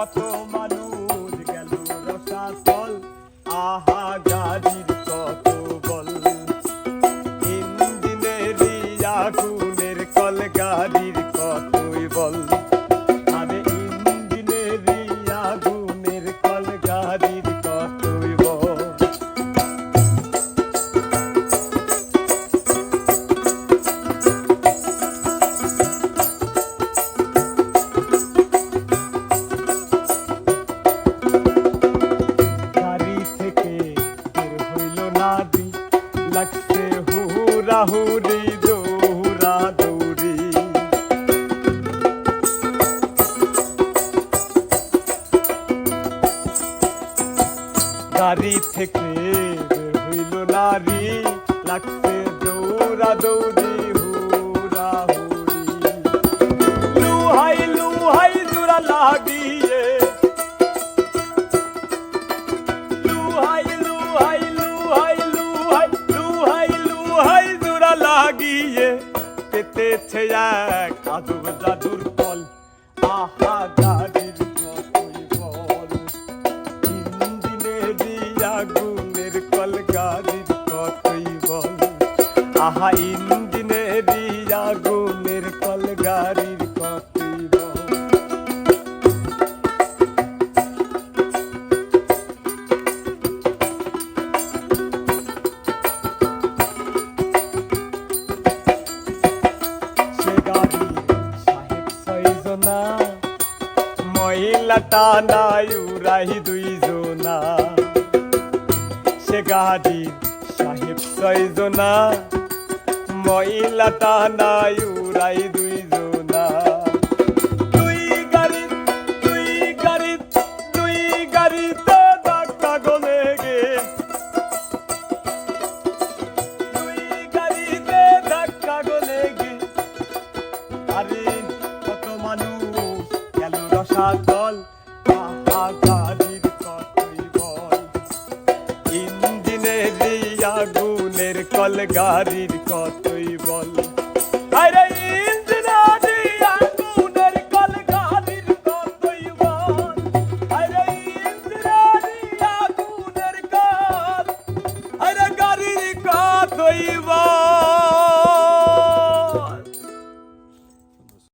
কত মানুষ গেল রসাতল? আহা লাগছে হুরা দৌড়া দৌড়ি গাড়ি থেকে হইল নারী লাগছে দৌড়া দৌড়ি হুরা হুরি লুহাই লুহাই জোড়া লাগি লাগিয়ে পেতেছে এক আদব জাদুর ফল। আহা, গাড়ির কতই বল ইঞ্জিনেরই আগুনের কল গাড়ির কতই বল। আহা ইঞ্জিনেরই আগুনের কল গাড়ির মহিলাটা নাই উড়াই দুইজনা সে গাড়ির সাহেব ছয়জনা মহিলাটা নাই উড়াই দুইজনা দুই গাড়ি দুই গাড়ি দুই গাড়িতে ধাক্কা গলে গে দুই গাড়িতে ধাক্কা গলে গে আরে সাগল আহাগারির কতই বল। ইঞ্জিনের আগুনের কল গাড়ির কতই বল। আরে